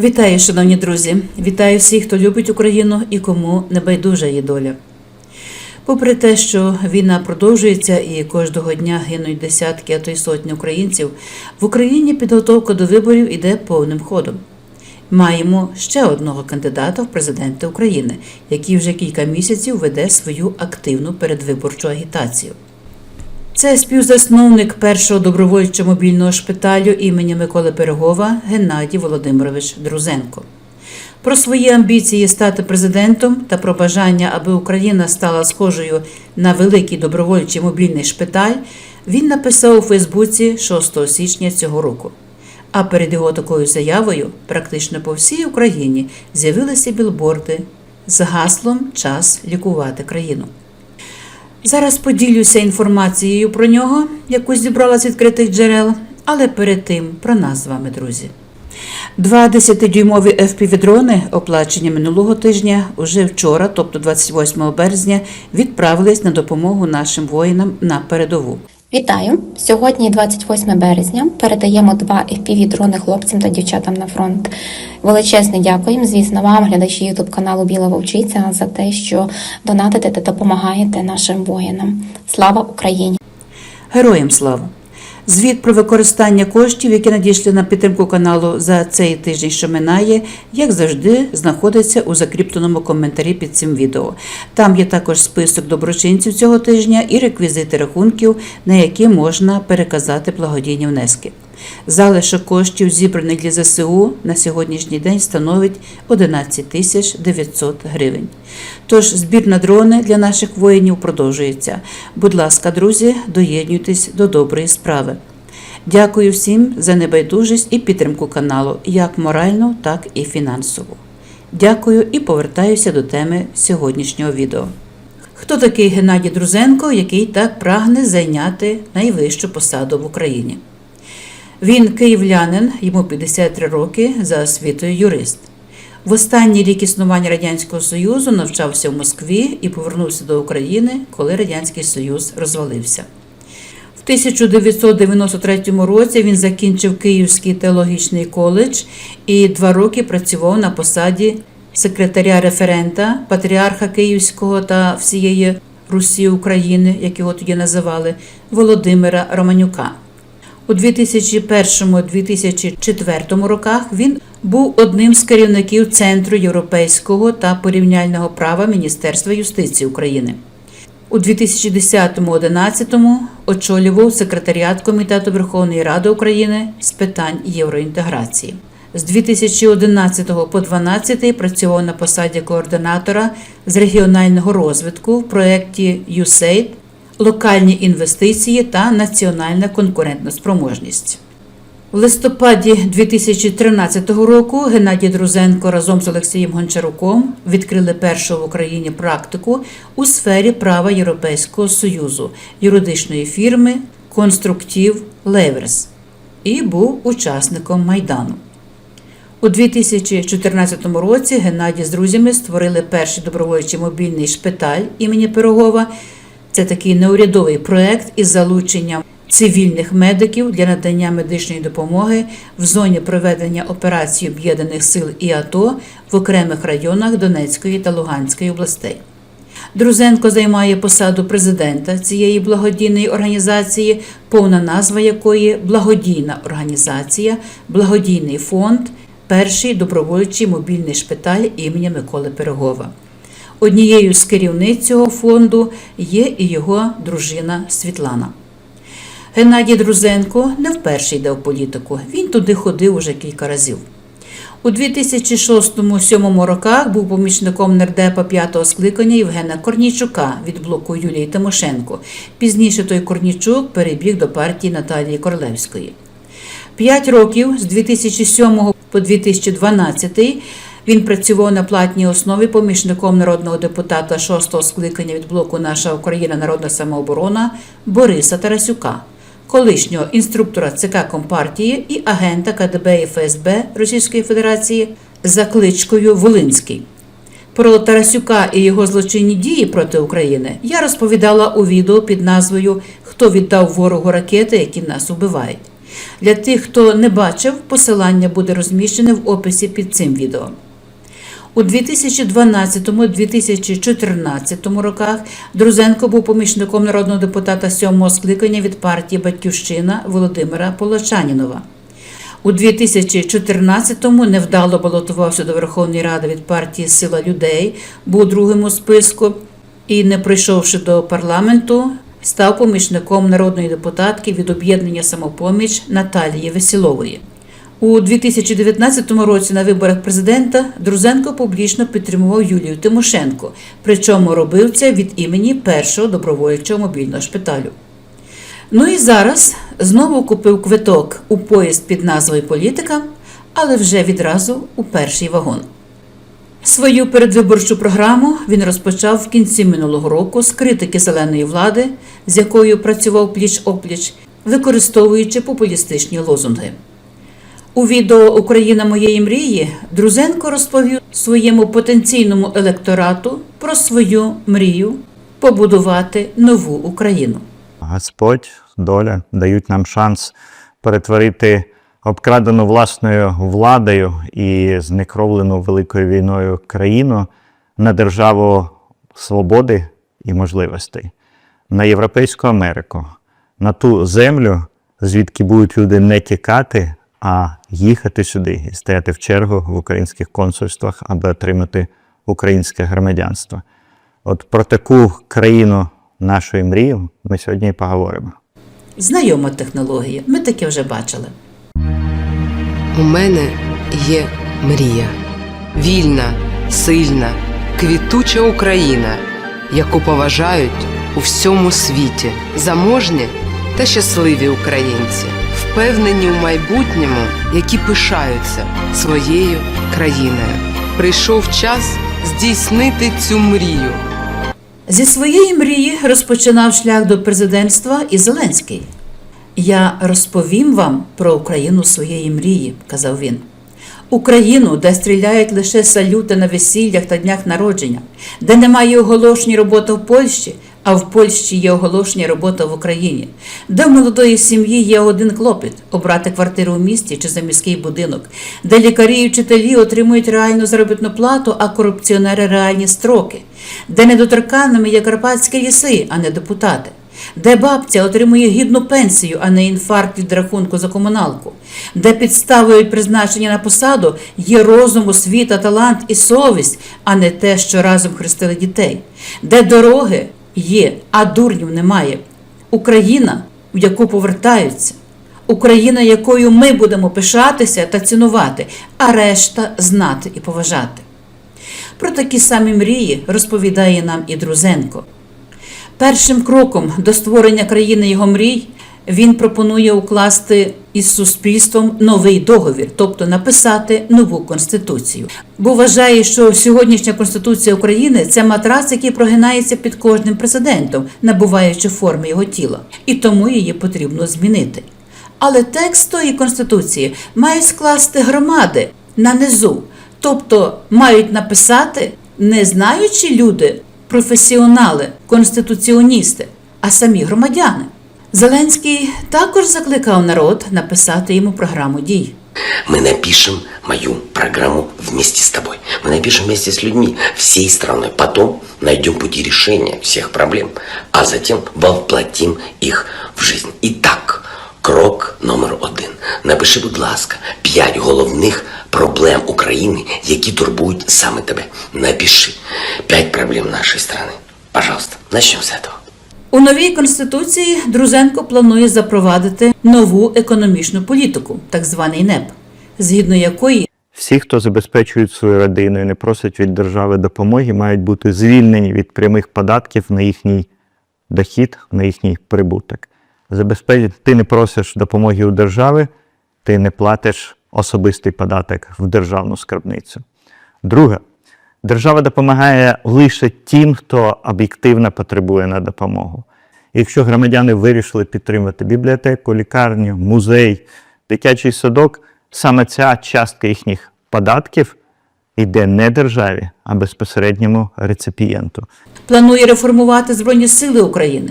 Вітаю, шановні друзі! Вітаю всіх, хто любить Україну і кому не байдужа її доля. Попри те, що війна продовжується і кожного дня гинуть десятки, а то й сотні українців, в Україні підготовка до виборів іде повним ходом. Маємо ще одного кандидата в президенти України, який вже кілька місяців веде свою активну передвиборчу агітацію. Це співзасновник першого добровольчого мобільного шпиталю імені Миколи Пирогова Геннадій Володимирович Друзенко. Про свої амбіції стати президентом та про бажання, аби Україна стала схожою на великий добровольчий мобільний шпиталь, він написав у Фейсбуці 6 січня цього року. А перед його такою заявою практично по всій Україні з'явилися білборди з гаслом Час лікувати країну. Зараз поділюся інформацією про нього, яку зібрала з відкритих джерел, але перед тим про нас з вами, друзі. Два 10-дюймові FPV-дрони, оплачені минулого тижня, уже вчора, тобто 28 березня, відправились на допомогу нашим воїнам на передову. Вітаю! Сьогодні 28 березня. Передаємо два fpv дрони хлопцям та дівчатам на фронт. Величезне дякуємо, звісно, вам, глядачі Ютуб каналу Біла Вовчиця, за те, що донатите та допомагаєте нашим воїнам. Слава Україні! Героям слава! Звіт про використання коштів, які надійшли на підтримку каналу за цей тиждень, що минає, як завжди, знаходиться у закріпленому коментарі під цим відео. Там є також список доброчинців цього тижня і реквізити рахунків, на які можна переказати благодійні внески. Залишок коштів, зібраних для ЗСУ, на сьогоднішній день становить 11 тисяч 900 гривень. Тож збір на дрони для наших воїнів продовжується. Будь ласка, друзі, доєднуйтесь до доброї справи. Дякую всім за небайдужість і підтримку каналу, як моральну, так і фінансову. Дякую і повертаюся до теми сьогоднішнього відео. Хто такий Геннадій Друзенко, який так прагне зайняти найвищу посаду в Україні? Він київлянин, йому 53 роки, за освітою юрист. В останній рік існування Радянського Союзу навчався в Москві і повернувся до України, коли Радянський Союз розвалився. В 1993 році він закінчив Київський теологічний коледж і два роки працював на посаді секретаря референта патріарха Київського та всієї Русі України, як його тоді називали, Володимира Романюка. У 2001-2004 роках він був одним з керівників Центру європейського та порівняльного права Міністерства юстиції України. У 2010-2011 очолював секретаріат Комітету Верховної Ради України з питань євроінтеграції. З 2011 по 2012 працював на посаді координатора з регіонального розвитку в проєкті USAID локальні інвестиції та національна конкурентноспроможність. В листопаді 2013 року Геннадій Друзенко разом з Олексієм Гончаруком відкрили першу в Україні практику у сфері права Європейського Союзу юридичної фірми Конструктив Леверс і був учасником Майдану. У 2014 році Геннадій з друзями створили перший добровольчий мобільний шпиталь імені Пирогова. Це такий неурядовий проект із залученням цивільних медиків для надання медичної допомоги в зоні проведення операцій об'єднаних сил і АТО в окремих районах Донецької та Луганської областей. Друзенко займає посаду президента цієї благодійної організації, повна назва якої благодійна організація, благодійний фонд, перший добровольчий мобільний шпиталь імені Миколи Пирогова. Однією з керівниць цього фонду є і його дружина Світлана. Геннадій Друзенко не вперше йде в політику. Він туди ходив уже кілька разів. У 2006-2007 роках був помічником нардепа п'ятого скликання Євгена Корнійчука від блоку Юлії Тимошенко. Пізніше той Корнійчук перебіг до партії Наталії Королевської. П'ять років з 2007 по 2012 він працював на платній основі помічником народного депутата шостого скликання від блоку Наша Україна Народна самооборона Бориса Тарасюка, колишнього інструктора ЦК Компартії і агента КДБ і ФСБ Російської Федерації за кличкою Волинський. Про Тарасюка і його злочинні дії проти України я розповідала у відео під назвою Хто віддав ворогу ракети, які нас убивають. Для тих, хто не бачив, посилання буде розміщене в описі під цим відео. У 2012-2014 роках Друзенко був помічником народного депутата сьомого скликання від партії Батьківщина Володимира Полочанінова. У 2014-му невдало балотувався до Верховної Ради від партії Сила людей, був у списку і, не прийшовши до парламенту, став помічником народної депутатки від об'єднання самопоміч Наталії Весілової. У 2019 році на виборах президента Друзенко публічно підтримував Юлію Тимошенко, причому робив це від імені першого добровольчого мобільного шпиталю. Ну і зараз знову купив квиток у поїзд під назвою Політика, але вже відразу у перший вагон. Свою передвиборчу програму він розпочав в кінці минулого року з критики зеленої влади, з якою працював пліч-опліч, використовуючи популістичні лозунги. У відео Україна моєї мрії Друзенко розповів своєму потенційному електорату про свою мрію побудувати нову Україну. Господь, доля дають нам шанс перетворити обкрадену власною владою і знекровлену великою війною країну на державу свободи і можливостей, на Європейську Америку, на ту землю, звідки будуть люди не тікати, а їхати сюди і стояти в чергу в українських консульствах, аби отримати українське громадянство. От про таку країну нашої мрії ми сьогодні і поговоримо. Знайома технологія, ми таке вже бачили. У мене є мрія. Вільна, сильна, квітуча Україна, яку поважають у всьому світі, заможні та щасливі українці, впевнені у майбутньому, які пишаються своєю країною. Прийшов час здійснити цю мрію. Зі своєї мрії розпочинав шлях до президентства і Зеленський. Я розповім вам про Україну своєї мрії, казав він. Україну, де стріляють лише салюти на весіллях та днях народження, де немає оголошення роботи в Польщі, а в Польщі є оголошення робота в Україні, де в молодої сім'ї є один клопіт обрати квартиру в місті чи за міський будинок, де лікарі і вчителі отримують реальну заробітну плату, а корупціонери реальні строки, де недоторканними є карпатські ліси, а не депутати. Де бабця отримує гідну пенсію, а не інфаркт від рахунку за комуналку, де підставою призначення на посаду є розум, освіта, талант і совість, а не те, що разом хрестили дітей, де дороги є, а дурнів немає. Україна, в яку повертаються. Україна, якою ми будемо пишатися та цінувати, а решта знати і поважати. Про такі самі мрії розповідає нам і Друзенко. Першим кроком до створення країни його мрій він пропонує укласти із суспільством новий договір, тобто написати нову конституцію. Бо вважає, що сьогоднішня конституція України це матрац, який прогинається під кожним президентом, набуваючи форми його тіла, і тому її потрібно змінити. Але текст тої конституції мають скласти громади на низу, тобто мають написати не знаючі люди, професіонали, конституціоністи, а самі громадяни. Зеленський також закликав народ написати йому програму дій. Мы напишем мою программу вместе с тобой. Мы напишем вместе с людьми всей страной. Потом найдем пути решения всех проблем, а затем воплотим их в жизнь. Итак, крок номер один. Напиши, будь ласка, п'ять головних проблем України, які турбують саме тебе. Напиши п'ять проблем нашей страны. Пожалуйста, начнем с этого. У новій конституції Друзенко планує запровадити нову економічну політику, так званий НЕП, згідно якої Всі, хто забезпечують свою родину і не просять від держави допомоги, мають бути звільнені від прямих податків на їхній дохід, на їхній прибуток. Забезпечити ти не просиш допомоги у держави, ти не платиш особистий податок в державну скарбницю. Друге, держава допомагає лише тим, хто об'єктивно потребує на допомогу. Якщо громадяни вирішили підтримати бібліотеку, лікарню, музей, дитячий садок, саме ця частка їхніх податків йде не державі, а безпосередньому реципієнту. планує реформувати Збройні Сили України.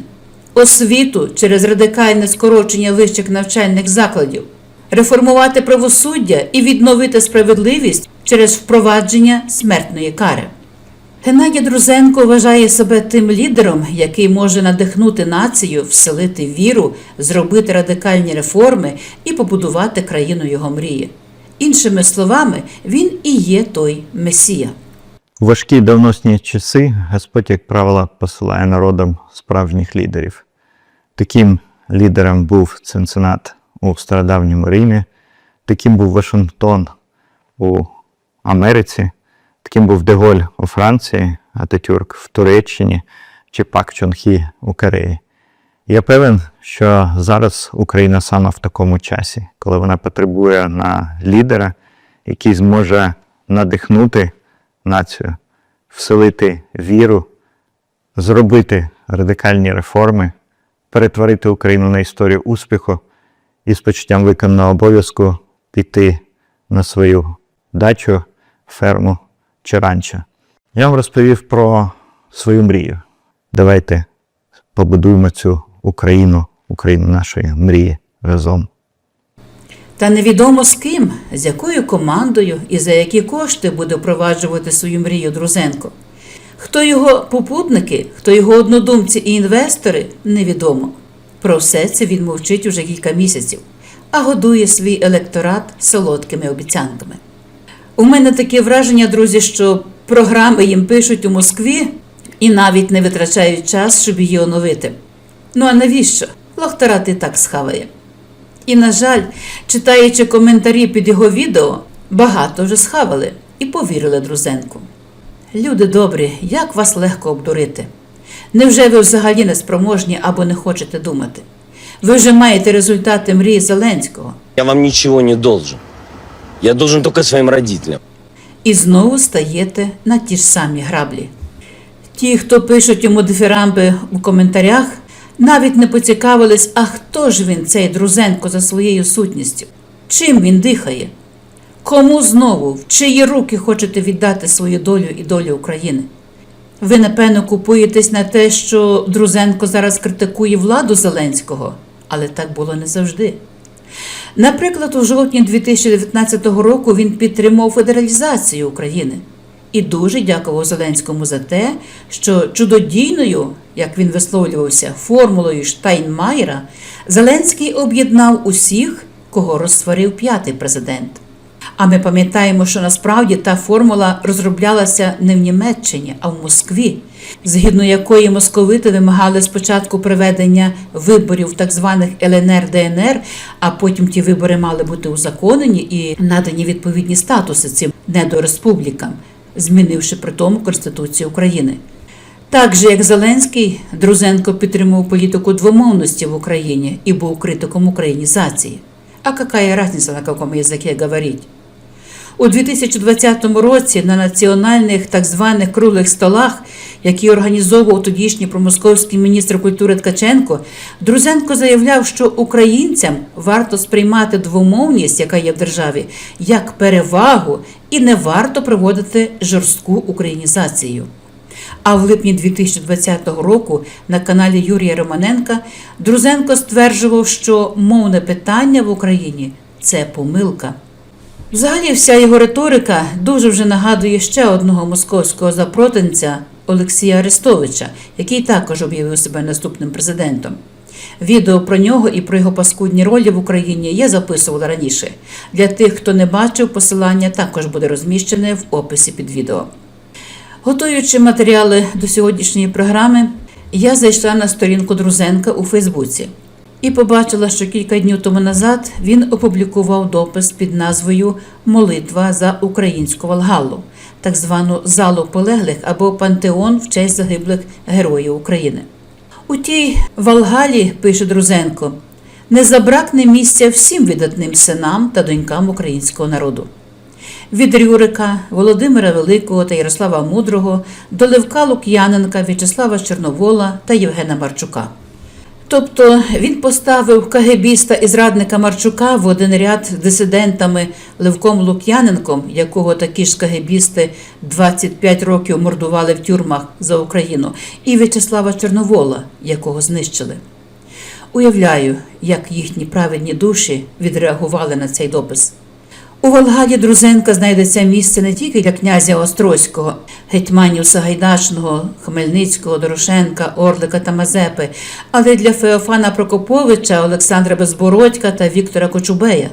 освіту через радикальне скорочення вищих навчальних закладів, реформувати правосуддя і відновити справедливість через впровадження смертної кари. Геннадій Друзенко вважає себе тим лідером, який може надихнути націю, вселити віру, зробити радикальні реформи і побудувати країну його мрії. Іншими словами, він і є той месія. У важкі давносні часи Господь, як правило, посилає народам справжніх лідерів. Таким лідером був Цинцинат у стародавньому Римі, таким був Вашингтон у Америці, таким був Деголь у Франції, Ататюрк в Туреччині чи Пак Чонхі у Кореї. Я певен, що зараз Україна саме в такому часі, коли вона потребує на лідера, який зможе надихнути націю, вселити віру, зробити радикальні реформи, перетворити Україну на історію успіху і з почуттям виконаного обов'язку піти на свою дачу, ферму чи ранчо. Я вам розповів про свою мрію. Давайте побудуємо цю Україну, Україну нашої мрії разом. Та невідомо з ким, з якою командою і за які кошти буде впроваджувати свою мрію Друзенко. Хто його попутники, хто його однодумці і інвестори, невідомо. Про все це він мовчить уже кілька місяців, а годує свій електорат солодкими обіцянками. У мене таке враження, друзі, що програми їм пишуть у Москві і навіть не витрачають час, щоб її оновити. Ну а навіщо? Лохтарат і так схаває. І, на жаль, читаючи коментарі під його відео, багато вже схавали і повірили Друзенку. Люди добрі, як вас легко обдурити? Невже ви взагалі не спроможні або не хочете думати? Ви вже маєте результати мрії Зеленського Я вам ничего не должен. Я должен только своим родителям. і знову стаєте на ті ж самі граблі. Ті, хто пишуть йому дифірамби у коментарях, навіть не поцікавились, а хто ж він, цей Друзенко, за своєю сутністю? Чим він дихає? Кому знову, в чиї руки хочете віддати свою долю і долю України? Ви, напевно, купуєтесь на те, що Друзенко зараз критикує владу Зеленського, але так було не завжди. Наприклад, у жовтні 2019 року він підтримав федералізацію України і дуже дякував Зеленському за те, що чудодійною, як він висловлювався, формулою Штайнмаєра Зеленський об'єднав усіх, кого розсварив п'ятий президент. А ми пам'ятаємо, що насправді та формула розроблялася не в Німеччині, а в Москві, згідно якої московити вимагали спочатку проведення виборів так званих ЛНР ДНР, а потім ті вибори мали бути узаконені і надані відповідні статуси цим недореспублікам, змінивши при тому Конституцію України. Так же, як Зеленський, Друзенко підтримував політику двомовності в Україні і був критиком українізації. А какая разница, на каком языке говорить? У 2020 році на національних так званих круглих столах, які організовував тодішній промосковський міністр культури Ткаченко, Друзенко заявляв, що українцям варто сприймати двомовність, яка є в державі, як перевагу, і не варто проводити жорстку українізацію. А в липні 2020 року на каналі Юрія Романенка Друзенко стверджував, що мовне питання в Україні це помилка. Взагалі, вся його риторика дуже вже нагадує ще одного московського запротинця Олексія Арестовича, який також об'явив себе наступним президентом. Відео про нього і про його паскудні ролі в Україні я записувала раніше. Для тих, хто не бачив, посилання також буде розміщене в описі під відео. Готуючи матеріали до сьогоднішньої програми, я зайшла на сторінку Друзенка у Фейсбуці і побачила, що кілька днів тому назад він опублікував допис під назвою Молитва за українську Валгалу, так звану залу полеглих або пантеон в честь загиблих героїв України. У тій Валгалі, пише Друзенко, не забракне місця всім видатним синам та донькам українського народу. Від Рюрика, Володимира Великого та Ярослава Мудрого до Левка Лук'яненка, В'ячеслава Чорновола та Євгена Марчука. Тобто він поставив КГБіста і зрадника Марчука в один ряд дисидентами Левком Лук'яненком, якого такі ж КГБісти 25 років мордували в тюрмах за Україну, і В'ячеслава Чорновола, якого знищили. Уявляю, як їхні праведні душі відреагували на цей допис. У Волгаді Друзенка знайдеться місце не тільки для князя Острозького, гетьманів Сагайдачного, Хмельницького, Дорошенка, Орлика та Мазепи, але й для Феофана Прокоповича, Олександра Безбородька та Віктора Кочубея.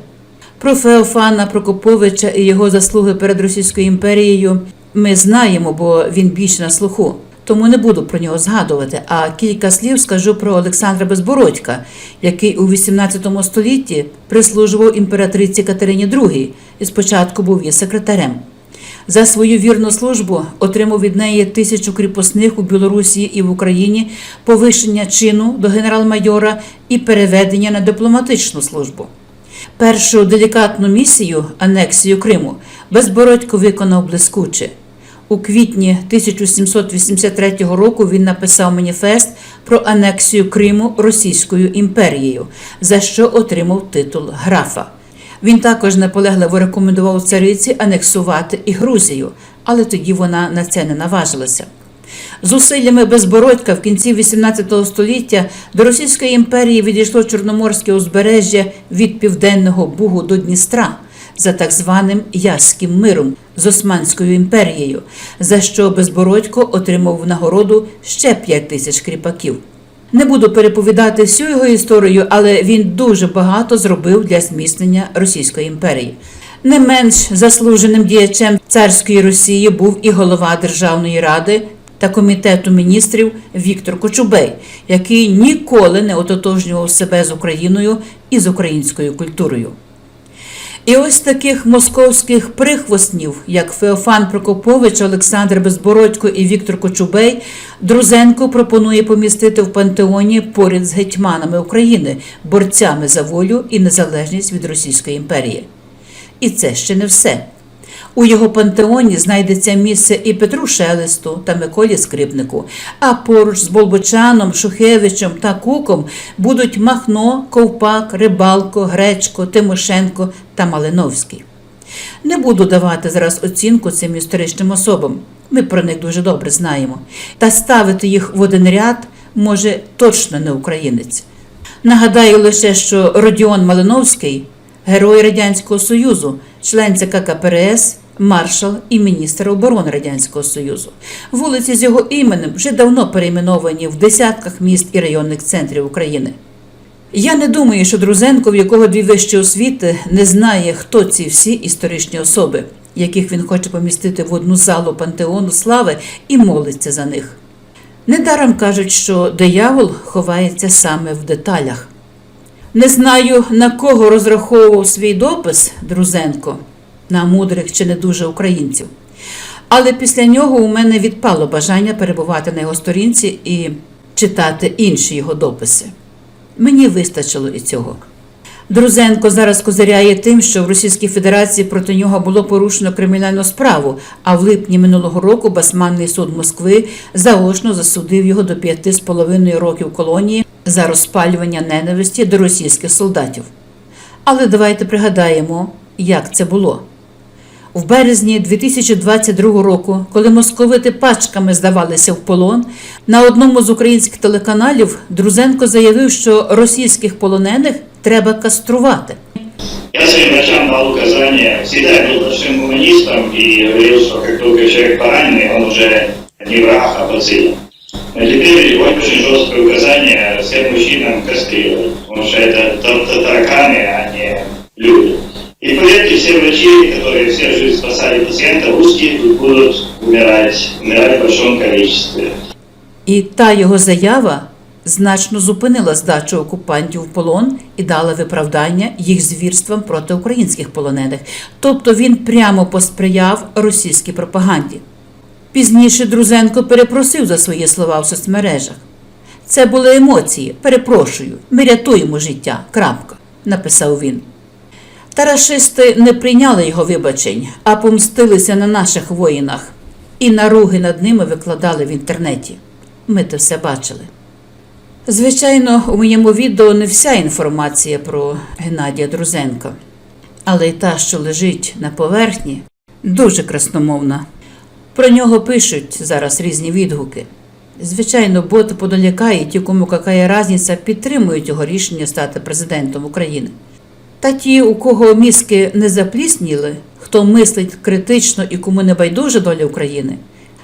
Про Феофана Прокоповича і його заслуги перед Російською імперією ми знаємо, бо він більше на слуху. Тому не буду про нього згадувати, а кілька слів скажу про Олександра Безбородька, який у XVIII столітті прислужував імператриці Катерині II і спочатку був її секретарем. За свою вірну службу отримав від неї тисячу кріпосних у Білорусі і в Україні, повищення чину до генерал-майора і переведення на дипломатичну службу. Першу делікатну місію анексію Криму Безбородько виконав блискуче. У квітні 1783 року він написав маніфест про анексію Криму Російською імперією, за що отримав титул графа. Він також наполегливо рекомендував цариці анексувати і Грузію, але тоді вона на це не наважилася. Зусиллями Безбородька в кінці XVIII століття до Російської імперії відійшло Чорноморське узбережжя від Південного Бугу до Дністра за так званим Яським миром з Османською імперією, за що Безбородько отримав в нагороду ще 5 тисяч кріпаків. Не буду переповідати всю його історію, але він дуже багато зробив для зміцнення Російської імперії. Не менш заслуженим діячем царської Росії був і голова Державної ради та комітету міністрів Віктор Кочубей, який ніколи не ототожнював себе з Україною і з українською культурою. І ось таких московських прихвостнів, як Феофан Прокопович, Олександр Безбородько і Віктор Кочубей, Друзенко пропонує помістити в пантеоні поряд з гетьманами України, борцями за волю і незалежність від Російської імперії. І це ще не все. У його пантеоні знайдеться місце і Петру Шелесту та Миколі Скрипнику, а поруч з Болбочаном, Шухевичем та Куком будуть Махно, Ковпак, Рибалко, Гречко, Тимошенко та Малиновський. Не буду давати зараз оцінку цим історичним особам. Ми про них дуже добре знаємо. Та ставити їх в один ряд може точно не українець. Нагадаю лише, що Родіон Малиновський герой Радянського Союзу, член ЦК КПРС, маршал і міністр оборони Радянського Союзу. Вулиці з його іменем вже давно перейменовані в десятках міст і районних центрів України. Я не думаю, що Друзенко, в якого дві вищі освіти, не знає, хто ці всі історичні особи, яких він хоче помістити в одну залу пантеону слави і молиться за них. Недаром кажуть, що диявол ховається саме в деталях. Не знаю, на кого розраховував свій допис Друзенко, на мудрих чи не дуже українців. Але після нього у мене відпало бажання перебувати на його сторінці і читати інші його дописи. Мені вистачило і цього. Друзенко зараз козиряє тим, що в Російській Федерації проти нього було порушено кримінальну справу, а в липні минулого року Басманний суд Москви заочно засудив його до п'яти з половиною років колонії за розпалювання ненависті до російських солдатів. Але давайте пригадаємо, як це було В березні 2022 року, коли московити пачками здавалися в полон, на одному з українських телеканалів Друзенко заявив, що російських полонених треба каструвати. Я своим врачам дал указание, всегда я был большим гуманистом и говорил, что как только человек пораненный, он уже не враг, а пациент. Но теперь очень жесткое указание всем мужчинам кастрировать, потому что это та- та- тараканы, а не люди. И поверьте, все врачи, которые жизнь спасали пациентов, русские будут умирать, умирать в большом количестве. І та його заява значно зупинила здачу окупантів в полон і дала виправдання їх звірствам проти українських полонених. Тобто він прямо посприяв російській пропаганді. Пізніше Друзенко перепросив за свої слова в соцмережах. Це були емоції. Перепрошую, ми рятуємо життя. Крапка, написав він. Тарашисти не прийняли його вибачень, а помстилися на наших воїнах і наруги над ними викладали в інтернеті. Ми це все бачили. Звичайно, у моєму відео не вся інформація про Геннадія Друзенка, але й та, що лежить на поверхні, дуже красномовна. Про нього пишуть зараз різні відгуки. Звичайно, боти Подоляка ті, кому какая різниця, підтримують його рішення стати президентом України. Та ті, у кого мізки не заплісніли, хто мислить критично і кому не байдужа доля України,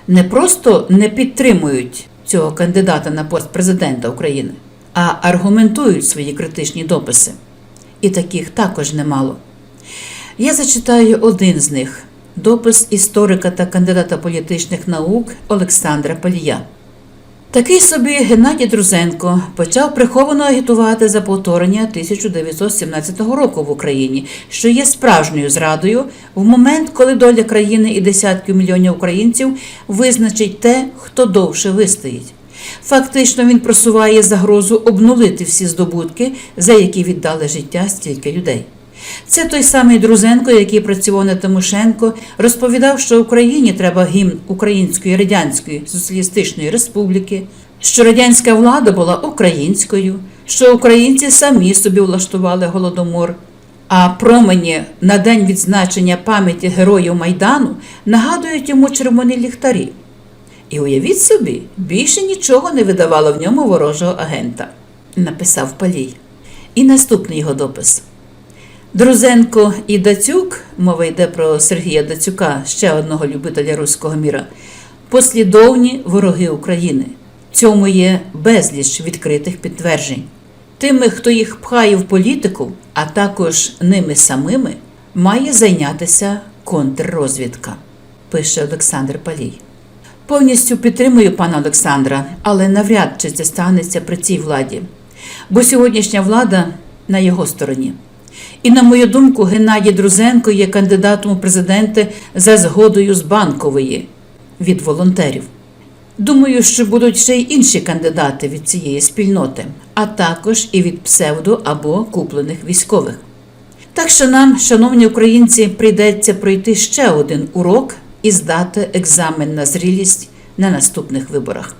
не просто не підтримують цього кандидата на пост президента України, а аргументують свої критичні дописи. І таких також немало. Я зачитаю один з них допис історика та кандидата політичних наук Олександра Палія. Такий собі Геннадій Друзенко почав приховано агітувати за повторення 1917 року в Україні, що є справжньою зрадою в момент, коли доля країни і десятків мільйонів українців визначить те, хто довше вистоїть. Фактично він просуває загрозу обнулити всі здобутки, за які віддали життя стільки людей. Це той самий Друзенко, який працював на Тимошенко, розповідав, що Україні треба гімн Української Радянської Соціалістичної Республіки, що радянська влада була українською, що українці самі собі влаштували голодомор. А промені на день відзначення пам'яті героїв Майдану нагадують йому червоні ліхтарі. І уявіть собі, більше нічого не видавало в ньому ворожого агента, написав Палій. І наступний його допис. Друзенко і Дацюк, мова йде про Сергія Дацюка, ще одного любителя руського міра, послідовні вороги України. Цьому є безліч відкритих підтверджень. Тими, хто їх пхає в політику, а також ними самими, має зайнятися контррозвідка, пише Олександр Палій. Повністю підтримую пана Олександра, але навряд чи це станеться при цій владі, бо сьогоднішня влада на його стороні. І, на мою думку, Геннадій Друзенко є кандидатом у президенти за згодою з банкової від волонтерів. Думаю, що будуть ще й інші кандидати від цієї спільноти, а також і від псевдо або куплених військових. Так що нам, шановні українці, прийдеться пройти ще один урок і здати екзамен на зрілість на наступних виборах.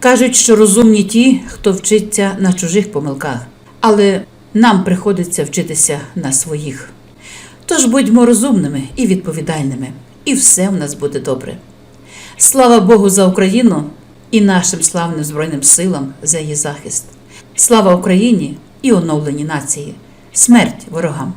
Кажуть, що розумні ті, хто вчиться на чужих помилках, але нам приходиться вчитися на своїх. Тож будьмо розумними і відповідальними, і все в нас буде добре. Слава Богу за Україну і нашим славним Збройним силам за її захист. Слава Україні і оновленій нації. Смерть ворогам!